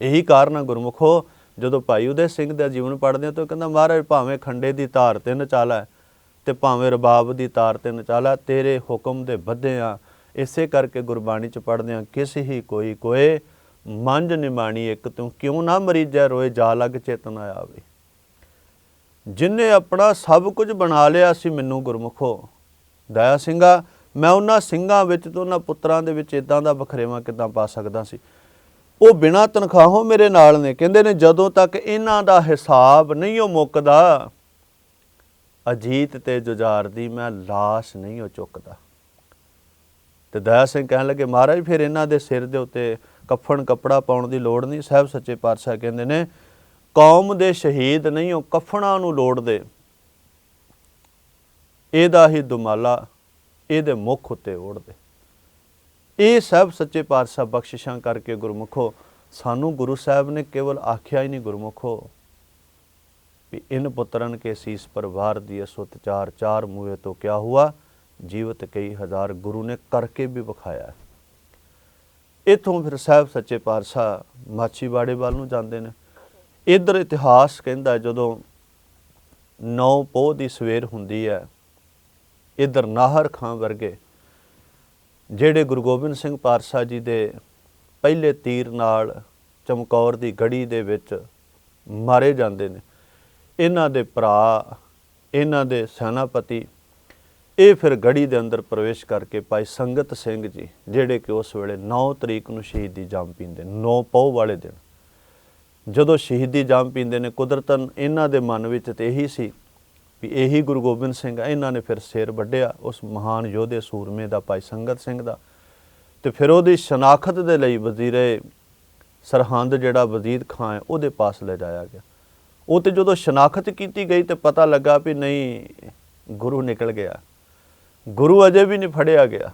ਇਹੀ ਕਾਰਨ ਆ ਗੁਰਮੁਖੋ, ਜਦੋਂ ਭਾਈ ਉਦੇ ਸਿੰਘ ਦਾ ਜੀਵਨ ਪੜ੍ਹਦੇ ਹਾਂ ਤਾਂ ਉਹ ਕਹਿੰਦਾ, ਮਹਾਰਾਜ, ਭਾਵੇਂ ਖੰਡੇ ਦੀ ਧਾਰ ਤੇ ਨਚਾਲਾ ਤੇ ਭਾਵੇਂ ਰਬਾਬ ਦੀ ਤਾਰ ਤੇ ਨਚਾਲਾ, ਤੇਰੇ ਹੁਕਮ ਦੇ ਬੱਧੇ ਆ। ਇਸੇ ਕਰਕੇ ਗੁਰਬਾਣੀ ਚ ਪੜ੍ਹਦੇ ਆ, ਕਿਸ ਹੀ ਕੋਈ ਕੋਏ ਮੰਜ ਨਿਮਾਣੀ ਇੱਕ, ਤੂੰ ਕਿਉਂ ਨਾ ਮਰੀਜੈ ਰੋਏ ਜਾ ਲੱਗ ਚੇਤਨ ਆਵੇ? ਜਿਨਨੇ ਆਪਣਾ ਸਭ ਕੁਝ ਬਣਾ ਲਿਆ ਸੀ ਮੈਨੂੰ ਗੁਰਮੁਖੋ, ਦਇਆ ਸਿੰਘਾ, ਮੈਂ ਉਹਨਾਂ ਸਿੰਘਾਂ ਵਿੱਚ ਤੇ ਉਹਨਾਂ ਪੁੱਤਰਾਂ ਦੇ ਵਿੱਚ ਇਦਾਂ ਦਾ ਬਖਰੇਵਾ ਕਿਦਾਂ ਪਾ ਸਕਦਾ ਸੀ? ਉਹ ਬਿਨਾਂ ਤਨਖਾਹੋਂ ਮੇਰੇ ਨਾਲ ਨੇ। ਕਹਿੰਦੇ ਨੇ, ਜਦੋਂ ਤੱਕ ਇਹਨਾਂ ਦਾ ਹਿਸਾਬ ਨਹੀਂ ਉਹ ਮੁੱਕਦਾ, ਅਜੀਤ ਤੇ ਜੁਝਾਰ ਦੀ ਮੈਂ ਲਾਸ਼ ਨਹੀਂ ਉਹ ਚੁੱਕਦਾ। ਤੇ ਦਇਆ ਸਿੰਘ ਕਹਿਣ ਲੱਗੇ, ਮਹਾਰਾਜ, ਫਿਰ ਇਹਨਾਂ ਦੇ ਸਿਰ ਦੇ ਉੱਤੇ ਕਫਨ ਕੱਪੜਾ ਪਾਉਣ ਦੀ ਲੋੜ ਨਹੀਂ? ਸਾਹਿਬ ਸੱਚੇ ਪਾਤਸ਼ਾਹ ਕਹਿੰਦੇ ਨੇ, ਕੌਮ ਦੇ ਸ਼ਹੀਦ ਨਹੀਂ ਉਹ ਕਫਨਾਂ ਨੂੰ ਲੋੜਦੇ। ਇਹਦਾ ਹੀ ਦੁਮਾਲਾ ਇਹਦੇ ਮੁਖ ਉੱਤੇ ਓੜਦੇ। ਇਹ ਸਭ ਸੱਚੇ ਪਾਤਸ਼ਾਹ ਬਖਸ਼ਿਸ਼ਾਂ ਕਰਕੇ ਗੁਰਮੁਖੋ। ਸਾਨੂੰ ਗੁਰੂ ਸਾਹਿਬ ਨੇ ਕੇਵਲ ਆਖਿਆ ਹੀ ਨਹੀਂ ਗੁਰਮੁਖੋ, ਵੀ ਇਨ ਪੁੱਤਰਨ ਕੇ ਸੀਸ ਪਰ ਵਾਰ ਦਿਏ ਸੁਤ ਚਾਰ ਚਾਰ ਮੂਏ ਤੋਂ ਕਿਆ ਹੁਆ, ਜੀਵਤ ਕਈ ਹਜ਼ਾਰ ਗੁਰੂ ਨੇ ਕਰਕੇ ਵੀ ਵਿਖਾਇਆ। ਇਥੋਂ ਫਿਰ ਸਾਹਿਬ ਸੱਚੇ ਪਾਤਸ਼ਾਹ ਮਾਛੀਵਾੜੇ ਵੱਲ ਨੂੰ ਜਾਂਦੇ ਨੇ। ਇਧਰ ਇਤਿਹਾਸ ਕਹਿੰਦਾ ਜਦੋਂ ਨੌ ਪੋਹ ਦੀ ਸਵੇਰ ਹੁੰਦੀ ਹੈ, ਇਧਰ ਨਾਹਰ ਖਾਂ ਵਰਗੇ ਜਿਹੜੇ ਗੁਰੂ ਗੋਬਿੰਦ ਸਿੰਘ ਪਾਤਸ਼ਾਹ ਜੀ ਦੇ ਪਹਿਲੇ ਤੀਰ ਨਾਲ ਚਮਕੌਰ ਦੀ ਗੜੀ ਦੇ ਵਿੱਚ ਮਾਰੇ ਜਾਂਦੇ ਨੇ, ਇਹਨਾਂ ਦੇ ਭਰਾ, ਇਹਨਾਂ ਦੇ ਸੈਨਾਪਤੀ, ਇਹ ਫਿਰ ਗੜੀ ਦੇ ਅੰਦਰ ਪ੍ਰਵੇਸ਼ ਕਰਕੇ ਭਾਈ ਸੰਗਤ ਸਿੰਘ ਜੀ, ਜਿਹੜੇ ਕਿ ਉਸ ਵੇਲੇ 9 ਤਰੀਕ ਨੂੰ ਸ਼ਹੀਦੀ ਜਾਮ ਪੀਂਦੇ 9 ਪੌ ਵਾਲੇ ਦਿਨ। ਜਦੋਂ ਸ਼ਹੀਦੀ ਜਾਮ ਪੀਂਦੇ ਨੇ, ਕੁਦਰਤਨ ਇਹਨਾਂ ਦੇ ਮਨ ਵਿੱਚ ਤੇ ਇਹੀ ਸੀ ਵੀ ਇਹੀ ਗੁਰੂ ਗੋਬਿੰਦ ਸਿੰਘ ਆ, ਇਹਨਾਂ ਨੇ ਫਿਰ ਸਿਰ ਵੱਢਿਆ ਉਸ ਮਹਾਨ ਯੋਧੇ ਸੂਰਮੇ ਦਾ ਭਾਈ ਸੰਗਤ ਸਿੰਘ ਦਾ। ਤੇ ਫਿਰ ਉਹਦੀ ਸ਼ਨਾਖਤ ਦੇ ਲਈ ਵਜ਼ੀਰੇ ਸਰਹੰਦ ਜਿਹੜਾ ਵਜ਼ੀਦ ਖਾਂ ਹੈ, ਉਹਦੇ ਪਾਸ ਲੈ ਜਾਇਆ ਗਿਆ। ਉਹ ਤੇ ਜਦੋਂ ਸ਼ਨਾਖਤ ਕੀਤੀ ਗਈ ਤੇ ਪਤਾ ਲੱਗਾ ਵੀ ਨਹੀਂ, ਗੁਰੂ ਨਿਕਲ ਗਿਆ। ਗੁਰੂ ਅਜੇ ਵੀ ਨਹੀਂ ਫੜਿਆ ਗਿਆ।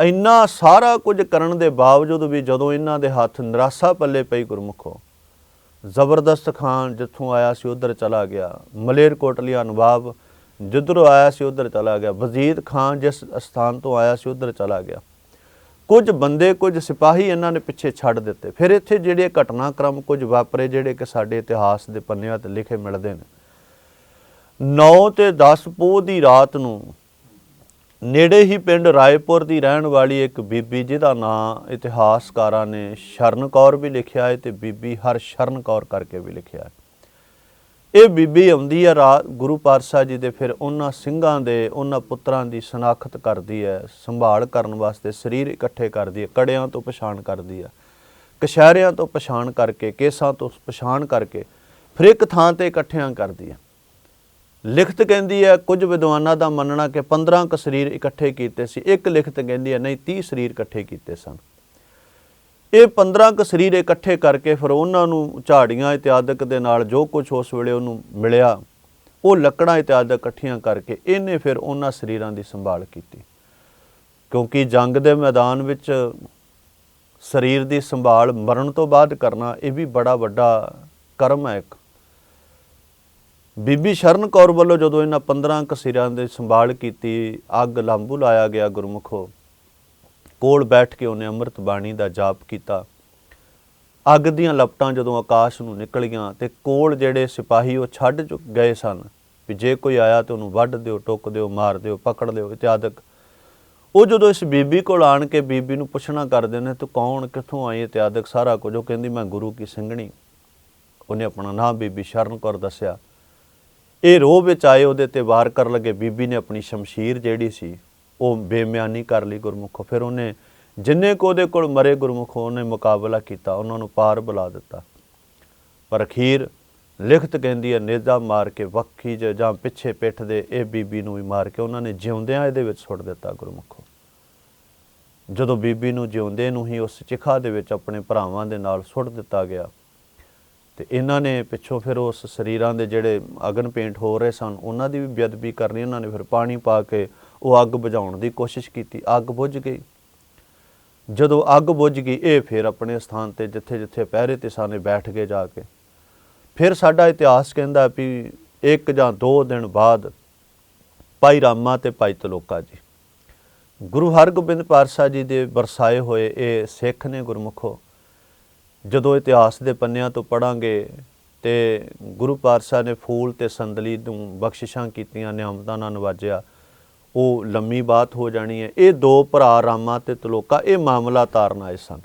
ਇੰਨਾ ਸਾਰਾ ਕੁਝ ਕਰਨ ਦੇ ਬਾਵਜੂਦ ਵੀ ਜਦੋਂ ਇਹਨਾਂ ਦੇ ਹੱਥ ਨਿਰਾਸਾ ਪੱਲੇ ਪਈ ਗੁਰਮੁਖੋ ਜ਼ਬਰਦਸਤ ਖਾਨ ਜਿੱਥੋਂ ਆਇਆ ਸੀ, ਉਧਰ ਚਲਾ ਗਿਆ। ਮਲੇਰ ਕੋਟਲੀਆ ਨਵਾਬ ਜਿੱਧਰੋਂ ਆਇਆ ਸੀ, ਉਧਰ ਚਲਾ ਗਿਆ। ਵਜ਼ੀਦ ਖਾਨ ਜਿਸ ਸਥਾਨ ਤੋਂ ਆਇਆ ਸੀ, ਉਧਰ ਚਲਾ ਗਿਆ। ਕੁਝ ਬੰਦੇ, ਕੁਝ ਸਿਪਾਹੀ ਇਹਨਾਂ ਨੇ ਪਿੱਛੇ ਛੱਡ ਦਿੱਤੇ। ਫਿਰ ਇੱਥੇ ਜਿਹੜੇ ਘਟਨਾਕ੍ਰਮ ਕੁਝ ਵਾਪਰੇ, ਜਿਹੜੇ ਕਿ ਸਾਡੇ ਇਤਿਹਾਸ ਦੇ ਪੰਨਿਆਂ ਤੇ ਲਿਖੇ ਮਿਲਦੇ ਨੇ। 9 ਤੇ 10 ਪੋਹ ਦੀ ਰਾਤ ਨੂੰ ਨੇੜੇ ਹੀ ਪਿੰਡ ਰਾਏਪੁਰ ਦੀ ਰਹਿਣ ਵਾਲੀ ਇੱਕ ਬੀਬੀ, ਜਿਹਦਾ ਨਾਂ ਇਤਿਹਾਸਕਾਰਾਂ ਨੇ ਸ਼ਰਨ ਕੌਰ ਵੀ ਲਿਖਿਆ ਹੈ ਤੇ ਬੀਬੀ ਹਰ ਸ਼ਰਨ ਕੌਰ ਕਰਕੇ ਵੀ ਲਿਖਿਆ ਹੈ। ਇਹ ਬੀਬੀ ਆਉਂਦੀ ਹੈ ਰਾਤ ਗੁਰੂ ਪਾਤਸ਼ਾਹ ਜੀ ਦੇ, ਫਿਰ ਉਹਨਾਂ ਸਿੰਘਾਂ ਦੇ, ਉਹਨਾਂ ਪੁੱਤਰਾਂ ਦੀ ਸ਼ਨਾਖਤ ਕਰਦੀ ਹੈ, ਸੰਭਾਲ ਕਰਨ ਵਾਸਤੇ ਸਰੀਰ ਇਕੱਠੇ ਕਰਦੀ ਹੈ, ਕੜਿਆਂ ਤੋਂ ਪਛਾਣ ਕਰਦੀ ਹੈ ਕਸ਼ਹਿਰਿਆਂ ਤੋਂ ਪਛਾਣ ਕਰਕੇ, ਕੇਸਾਂ ਤੋਂ ਪਛਾਣ ਕਰਕੇ, ਫਿਰ ਇੱਕ ਥਾਂ ਤੇ ਇਕੱਠਿਆਂ ਕਰਦੀ ਹੈ। ਲਿਖਤ ਕਹਿੰਦੀ ਹੈ, ਕੁਝ ਵਿਦਵਾਨਾਂ ਦਾ ਮੰਨਣਾ ਕਿ 15 ਕ ਸਰੀਰ ਇਕੱਠੇ ਕੀਤੇ ਸੀ। ਇੱਕ ਲਿਖਤ ਕਹਿੰਦੀ ਹੈ, ਨਹੀਂ 30 ਸਰੀਰ ਇਕੱਠੇ ਕੀਤੇ ਸਨ। ਇਹ 15 ਕ ਸਰੀਰ ਇਕੱਠੇ ਕਰਕੇ ਫਿਰ ਉਹਨਾਂ ਨੂੰ ਝਾੜੀਆਂ ਇਤਿਆਦਕ ਦੇ ਨਾਲ ਜੋ ਕੁਝ ਉਸ ਵੇਲੇ ਉਹਨੂੰ ਮਿਲਿਆ, ਉਹ ਲੱਕੜਾਂ ਇਤਿਆਦਕ ਇਕੱਠੀਆਂ ਕਰਕੇ ਇਹਨੇ ਫਿਰ ਉਹਨਾਂ ਸਰੀਰਾਂ ਦੀ ਸੰਭਾਲ ਕੀਤੀ। ਕਿਉਂਕਿ ਜੰਗ ਦੇ ਮੈਦਾਨ ਵਿੱਚ ਸਰੀਰ ਦੀ ਸੰਭਾਲ ਮਰਨ ਤੋਂ ਬਾਅਦ ਕਰਨਾ ਇਹ ਵੀ ਬੜਾ ਵੱਡਾ ਕਰਮ ਹੈ ਇੱਕ। ਬੀਬੀ ਸ਼ਰਨ ਕੌਰ ਵੱਲੋਂ ਜਦੋਂ ਇਹਨਾਂ 15 ਕਸੀਰਾਂ ਦੇ ਸੰਭਾਲ ਕੀਤੀ, ਅੱਗ ਲਾਂਬੂ ਲਾਇਆ ਗਿਆ ਗੁਰਮੁਖੋ, ਕੋਲ ਬੈਠ ਕੇ ਉਹਨੇ ਅੰਮ੍ਰਿਤ ਬਾਣੀ ਦਾ ਜਾਪ ਕੀਤਾ। ਅੱਗ ਦੀਆਂ ਲਪਟਾਂ ਜਦੋਂ ਆਕਾਸ਼ ਨੂੰ ਨਿਕਲੀਆਂ ਤੇ ਕੋਲ ਜਿਹੜੇ ਸਿਪਾਹੀ ਉਹ ਛੱਡ ਚੁੱਕ ਗਏ ਸਨ ਵੀ ਜੇ ਕੋਈ ਆਇਆ ਤੇ ਉਹਨੂੰ ਵੱਢ ਦਿਓ, ਟੁੱਕ ਦਿਓ, ਮਾਰ ਦਿਓ, ਪਕੜ ਲਿਓ ਇਤਿਆਦਕ। ਉਹ ਜਦੋਂ ਇਸ ਬੀਬੀ ਕੋਲ ਆਣ ਕੇ ਬੀਬੀ ਨੂੰ ਪੁੱਛਣਾ ਕਰਦੇ ਨੇ, ਤੂੰ ਕੌਣ? ਕਿੱਥੋਂ ਆਈ? ਇਤਿਆਦਕ ਸਾਰਾ ਕੁਝ ਉਹ ਕਹਿੰਦੀ, ਮੈਂ ਗੁਰੂ ਕੀ ਸਿੰਘਣੀ। ਉਹਨੇ ਆਪਣਾ ਨਾਮ ਬੀਬੀ ਸ਼ਰਨ ਕੌਰ ਦੱਸਿਆ। ਇਹ ਰੋਹ ਵਿੱਚ ਆਏ, ਉਹਦੇ ਤੇ ਵਾਰ ਕਰਨ ਲੱਗੇ। ਬੀਬੀ ਨੇ ਆਪਣੀ ਸ਼ਮਸ਼ੀਰ ਜਿਹੜੀ ਸੀ, ਉਹ ਬੇਮਿਆਨੀ ਕਰ ਲਈ ਗੁਰਮੁਖੋ। ਫਿਰ ਉਹਨੇ ਜਿੰਨੇ ਕੋ ਉਹਦੇ ਕੋਲ ਮਰੇ ਗੁਰਮੁਖੋ, ਉਹਨੇ ਮੁਕਾਬਲਾ ਕੀਤਾ, ਉਹਨਾਂ ਨੂੰ ਪਾਰ ਬੁਲਾ ਦਿੱਤਾ। ਪਰ ਅਖੀਰ ਲਿਖਤ ਕਹਿੰਦੀ ਹੈ, ਨੇਜ਼ਾ ਮਾਰ ਕੇ ਵੱਖੀ 'ਚ ਜਾਂ ਪਿੱਛੇ ਪਿੱਠ ਦੇ ਇਹ ਬੀਬੀ ਨੂੰ ਵੀ ਮਾਰ ਕੇ ਉਹਨਾਂ ਨੇ ਜਿਉਂਦਿਆਂ ਇਹਦੇ ਵਿੱਚ ਸੁੱਟ ਦਿੱਤਾ ਗੁਰਮੁਖੋ। ਜਦੋਂ ਬੀਬੀ ਨੂੰ ਜਿਉਂਦੇ ਨੂੰ ਹੀ ਉਸ ਚਿਖਾ ਦੇ ਵਿੱਚ ਆਪਣੇ ਭਰਾਵਾਂ ਦੇ ਨਾਲ ਸੁੱਟ ਦਿੱਤਾ ਗਿਆ ਤੇ ਇਹਨਾਂ ਨੇ ਪਿੱਛੋਂ ਫਿਰ ਉਸ ਸਰੀਰਾਂ ਦੇ ਜਿਹੜੇ ਅਗਨ ਪੇਂਟ ਹੋ ਰਹੇ ਸਨ, ਉਹਨਾਂ ਦੀ ਵੀ ਬੇਅਦਬੀ ਕਰਨੀ, ਉਹਨਾਂ ਨੇ ਫਿਰ ਪਾਣੀ ਪਾ ਕੇ ਉਹ ਅੱਗ ਬੁਝਾਉਣ ਦੀ ਕੋਸ਼ਿਸ਼ ਕੀਤੀ। ਅੱਗ ਬੁਝ ਗਈ। ਜਦੋਂ ਅੱਗ ਬੁਝ ਗਈ, ਇਹ ਫਿਰ ਆਪਣੇ ਸਥਾਨ ਤੇ ਜਿੱਥੇ ਜਿੱਥੇ ਪਹਿਰੇ ਤੇ ਸਾਨੇ ਬੈਠ ਗਏ ਜਾ ਕੇ। ਫਿਰ ਸਾਡਾ ਇਤਿਹਾਸ ਕਹਿੰਦਾ ਵੀ ਇੱਕ ਜਾਂ ਦੋ ਦਿਨ ਬਾਅਦ ਭਾਈ ਰਾਮਾ ਤੇ ਭਾਈ ਤਲੋਕਾ ਜੀ, ਗੁਰੂ ਹਰਗੋਬਿੰਦ ਪਾਤਸ਼ਾਹ ਜੀ ਦੇ ਵਰਸਾਏ ਹੋਏ ਇਹ ਸਿੱਖ ਨੇ ਗੁਰਮੁਖੋ ਜਦੋਂ ਇਤਿਹਾਸ ਦੇ ਪੰਨਿਆਂ ਤੋਂ ਪੜਾਂਗੇ ਤੇ ਗੁਰੂ ਪਾਤਸ਼ਾਹ ਨੇ ਫੂਲ ਤੇ ਸੰਦਲੀ ਨੂੰ ਬਖਸ਼ਿਸ਼ਾਂ ਕੀਤੀਆਂ ਨਿਆਮਤਾਂ ਨਾਲ ਨਵਾਜਿਆ, ਉਹ ਲੰਮੀ ਬਾਤ ਹੋ ਜਾਣੀ ਹੈ। ਇਹ ਦੋ ਭਰਾ ਰਾਮਾ ਤੇ ਤਲੋਕਾ, ਇਹ ਮਾਮਲਾ ਤਾਰਨ ਆਏ ਸਨ।